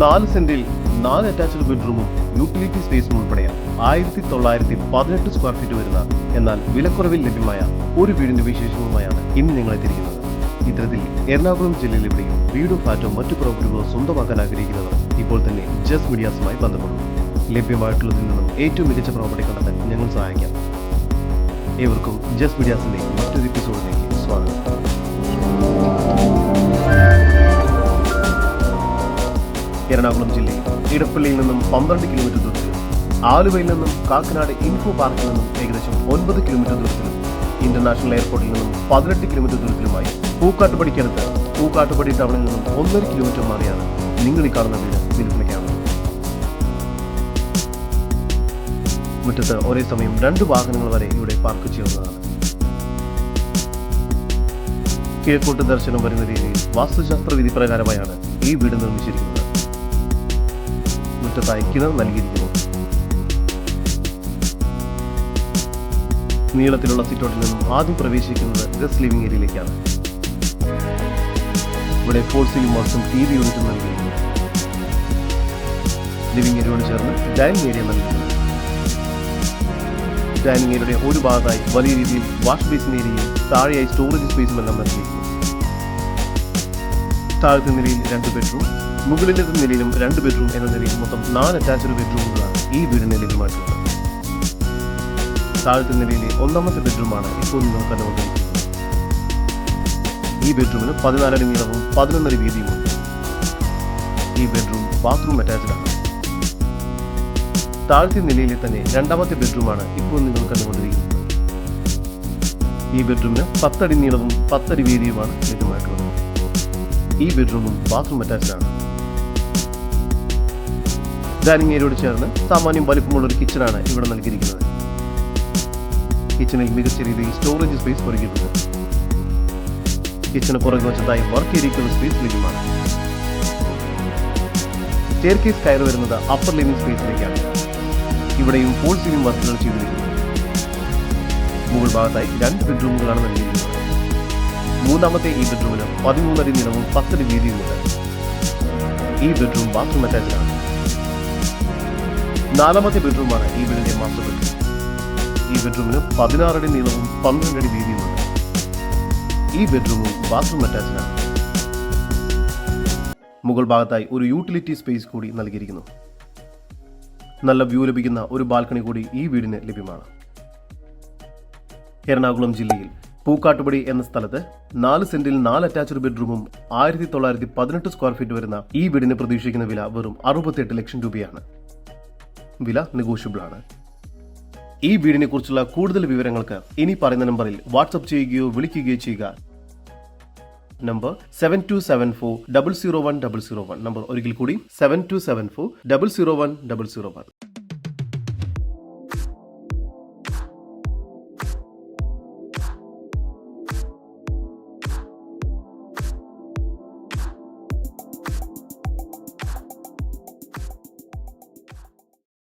നാല് സെന്റിൽ നാല് അറ്റാച്ച്ഡ് ബെഡ്റൂമും യൂട്ടിലിറ്റി സ്പേസും ഉൾപ്പെടെ ആയിരത്തി തൊള്ളായിരത്തി പതിനെട്ട് സ്ക്വയർ ഫീറ്റ് വരുന്ന എന്നാൽ വിലക്കുറവിൽ ലഭ്യമായ ഒരു വീടിന്റെ വിശേഷങ്ങളുമായാണ് ഇന്ന് ഞങ്ങൾ എത്തിയിരിക്കുന്നത്. ഇത്തരത്തിൽ എറണാകുളം ജില്ലയിൽ എവിടെയും വീടും ഫ്ലാറ്റോ മറ്റു പ്രോപ്പർട്ടികളോ സ്വന്തമാക്കാൻ ആഗ്രഹിക്കുന്നവർ ഇപ്പോൾ തന്നെ ജസ്റ്റ് മീഡിയാസുമായി ബന്ധപ്പെടും. ലഭ്യമായിട്ടുള്ളതിൽ നിന്നും ഏറ്റവും മികച്ച പ്രോപ്പർട്ടി കണ്ടെത്താൻ ഞങ്ങൾ സഹായിക്കാം. ഏവർക്കും ജസ്റ്റ് മീഡിയാസിന്റെ മറ്റൊരു എപ്പിസോഡിലേക്ക് സ്വാഗതം. എറണാകുളം ജില്ലയിൽ ഇടപ്പള്ളിയിൽ നിന്നും പന്ത്രണ്ട് കിലോമീറ്റർ ദൂരത്തിലും ആലുവയിൽ നിന്നും കാക്കനാട് ഇൻഫോ പാർക്കിൽ നിന്നും ഏകദേശം ഒൻപത് കിലോമീറ്റർ ദൂരത്തിലും ഇന്റർനാഷണൽ എയർപോർട്ടിൽ നിന്നും പതിനെട്ട് കിലോമീറ്റർ ദൂരത്തിലുമായി പൂക്കാട്ടുപടിക്കടുത്ത് പൂക്കാട്ടുപടി ടൗണിൽ നിന്നും ഒന്നര കിലോമീറ്റർ മാറിയാണ് നിങ്ങൾ ഈ കാണുന്ന വീട് വിൽപ്പനയ്ക്കാണ് മുറ്റത്ത് ഒരേ സമയം രണ്ട് വാഹനങ്ങൾ വരെ ഇവിടെ പാർക്ക് ചെയ്യുന്നതാണ്. കിഴക്കോട്ട് ദർശനം വരുന്ന രീതിയിൽ വാസ്തുശാസ്ത്ര വിധി പ്രകാരമായാണ് ഈ വീട് നിർമ്മിച്ചിരിക്കുന്നത്. മുറ്റത്തായി കിണർ നൽകിയിരിക്കുന്നു. നീളത്തിലുള്ള സിറ്റോട്ടിൽ നിന്നും ആദ്യം പ്രവേശിക്കുന്നത് ഗസ്റ്റ് ലിവിംഗ് ഏരിയയിലേക്കാണ് ഇവിടെ സീലിംഗ് ബോക്സും ടി വി യൂണിറ്റും നൽകിയിരിക്കുന്നു. ലിവിംഗ് ഏരിയയോട് ചേർന്ന് ഡൈനിങ് ഏരിയ നൽകിയിരുന്നു ഡൈനിങ് ഏരിയയുടെ ഒരു ഭാഗത്തായി വലിയ രീതിയിൽ വാഷ് ബേസിൻ ഏരിയയും താഴെയായി സ്റ്റോറേജ് സ്പേസും എല്ലാം നൽകിയിരിക്കുന്നു. താഴത്തെ നിലയിൽ രണ്ട് ബെഡ്റൂം മുകളിലെ നിലയിലും രണ്ട് ബെഡ്റൂം എന്ന നിലയിൽ മൊത്തം നാല് അറ്റാച്ച്ഡ് ബെഡ്റൂമുകളാണ് ഈ വീടിന് ലഭ്യമായിട്ടുള്ളത്. താഴത്തെ നിലയിലെ ഒന്നാമത്തെ ബെഡ്റൂമാണ് ഇപ്പോൾ നിങ്ങൾ കണ്ടുകൊണ്ടിരിക്കുന്നത്. ഈ ബെഡ്റൂമിന് പതിനാലടി നീളവും പതിനൊന്നടി വീതിയുമുണ്ട്. ഈ ബെഡ്റൂം ബാത്റൂം അറ്റാച്ച്ഡ് ആണ്. താഴത്തെ നിലയിലെ തന്നെ രണ്ടാമത്തെ ബെഡ്റൂമാണ് ഇപ്പോൾ നിങ്ങൾ കണ്ടുകൊണ്ടിരിക്കുന്നത്. ഈ ബെഡ്റൂമിന് പത്തടി നീളവും പത്തടി വീതിയുമാണ് ലഭ്യമായിട്ടുള്ളത്. ഈ ബെഡ്റൂമും ബാത്റൂം അറ്റാച്ച്ഡ് ആണ്. ഡൈനിങ് ഏരിയയോട് ചേർന്ന് സാമാന്യം വലിപ്പമുള്ള ഒരു കിച്ചണാണ് ഇവിടെ നൽകിയിരിക്കുന്നത്. കിച്ചണിൽ മികച്ച രീതിയിൽ സ്റ്റോറേജ് സ്പേസ് ഒരുക്കിയിട്ടുണ്ട്. കിച്ചണ് പുറകു വശത്തായി വർക്ക് ഏരിയയ്ക്കുള്ള സ്പേസ് ലഭ്യമാണ്. സ്റ്റെയർ കയറി വരുന്നത് അപ്പർ ലിവിംഗ് സ്പേസിലേക്കാണ് ഇവിടെയും ഫോൾ സീലിംഗ് വർക്കുകൾ ചെയ്തിരിക്കുന്നു. മുകൾ ഭാഗത്തായി രണ്ട് ബെഡ്റൂമുകളാണ് നൽകിയിരിക്കുന്നത്. മൂന്നാമത്തെ ഈ ബെഡ്റൂമിന് പതിമൂന്നടി നീളവും പത്തടി വീതിയുമുണ്ട്. ഈ ബെഡ്റൂം ബാത്റൂം അറ്റാച്ച്ഡ് ആണ്. നാലാമത്തെ ബെഡ്റൂമാണ് ഈ വീടിന്റെ മാസ്റ്റർ ബെഡ്റൂം ഈ ബെഡ്റൂമിന് പതിനാറടി നീളവും പന്ത്രണ്ടടി വീതിയുമുണ്ട്. ഈ ബെഡ്റൂമും ബാത്റൂം അറ്റാച്ച്ഡ് ആണ്. മുകൾ ഭാഗത്തായി ഒരു യൂട്ടിലിറ്റി സ്പേസ് കൂടി നൽകിയിരിക്കുന്നു. നല്ല വ്യൂ ലഭിക്കുന്ന ഒരു ബാൽക്കണി കൂടി ഈ വീടിന് ലഭ്യമാണ്. എറണാകുളം ജില്ലയിൽ പൂക്കാട്ടുപടി എന്ന സ്ഥലത്ത് നാല് സെന്റിൽ നാല് അറ്റാച്ച്ഡ് ബെഡ്റൂമും ആയിരത്തി തൊള്ളായിരത്തി പതിനെട്ട് സ്ക്വയർ ഫീറ്റ് വരുന്ന ഈ വീടിന് പ്രതീക്ഷിക്കുന്ന വില വെറും അറുപത്തെട്ട് ലക്ഷം രൂപയാണ്. വില നെഗോഷ്യബിൾ ആണ് ഈ വീടിനെ കുറിച്ചുള്ള കൂടുതൽ വിവരങ്ങൾക്ക് ഇനി പറയുന്ന നമ്പറിൽ വാട്സപ്പ് ചെയ്യുകയോ വിളിക്കുകയോ ചെയ്യുക. Number seven two seven four double zero one double zero one number ഒരിക്കൽ കൂടി seven two seven four double zero one double zero one